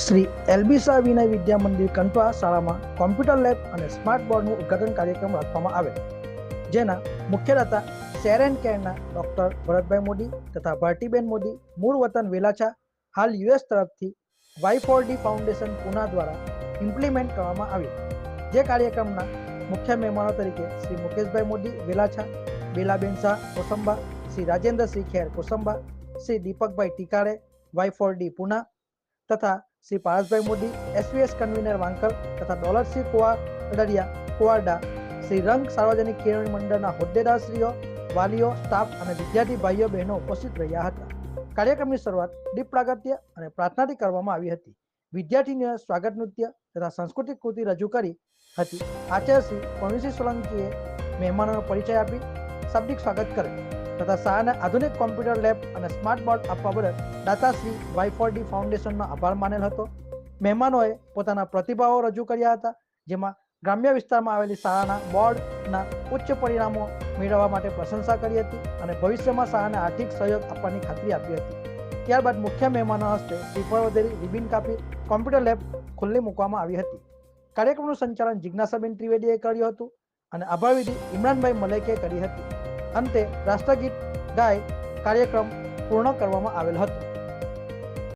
Shri LB Shah Vinay Vidya Mandir Kantwa શાળામાં computer lab અને smart બોર્ડનું ઉદ્ઘાટન કાર્યક્રમ રાખવામાં આવે જેના મુખ્ય દાતા સેરેન કેરના ડોક્ટર ભરતભાઈ મોદી તથા ભારતીબેન મોદી, મૂળ વતન વેલાછા, હાલ યુએસ તરફથી Y four D foundation Pune દ્વારા ઇમ્પ્લિમેન્ટ કરવામાં આવ્યું. જે કાર્યક્રમના મુખ્ય મહેમાનો તરીકે શ્રી મુકેશભાઈ મોદી વેલાછા, બેલાબેન શાહ કોસંબા, શ્રી રાજેન્દ્રસિંહ ખેર Kosamba, Shri Deepakbhai Tikare Y four D Pune તથા શ્રી પારસભાઈ મોદી એસવીએસ કન્વીનર વાંકલ તથા દોલતસિંહ કુવા કડરિયા કુવારડા શ્રી રંગ સાર્વજનિક કેળવણી મંડળના હોદ્દેદારશ્રીઓ, વાલીઓ સ્ટાફ અને વિદ્યાર્થી ભાઈઓ બહેનો ઉપસ્થિત રહ્યા હતા. કાર્યક્રમની શરૂઆત દીપ પ્રાગત્ય અને પ્રાર્થનાથી કરવામાં આવી હતી. વિદ્યાર્થીને સ્વાગત નૃત્ય તથા સાંસ્કૃતિક કૃતિ રજૂ કરી હતી. આચાર્ય શ્રી પ્રવીણસિંહ સોલંકીએ મહેમાનોનો પરિચય આપી શાબ્દિક સ્વાગત કરે તથા શાળાને આધુનિક કોમ્પ્યુટર લેબ અને સ્માર્ટ બોર્ડ આપવા બદલ દાતાશ્રી વાય ફોર ડી ફાઉન્ડેશનનો આભાર માનેલ હતો. મહેમાનોએ પોતાના પ્રતિભાવો રજૂ કર્યા હતા, જેમાં ગ્રામ્ય વિસ્તારમાં આવેલી શાળાના બોર્ડના ઉચ્ચ પરિણામો મેળવવા માટે પ્રશંસા કરી હતી અને ભવિષ્યમાં શાળાને આર્થિક સહયોગ આપવાની ખાતરી આપી હતી. ત્યારબાદ મુખ્ય મહેમાનો હસ્તે શ્રીફળ વધેરી રિબિન કાપી કોમ્પ્યુટર લેબ ખુલ્લી મૂકવામાં આવી હતી. કાર્યક્રમનું સંચાલન જિજ્ઞાસાબેન ત્રિવેદીએ કર્યું હતું અને આભાર વિધિ ઇમરાનભાઈ મલેકે કરી હતી. અંતે રાષ્ટ્રગીત ગાય કાર્યક્રમ પૂર્ણ કરવામાં આવેલ હતો.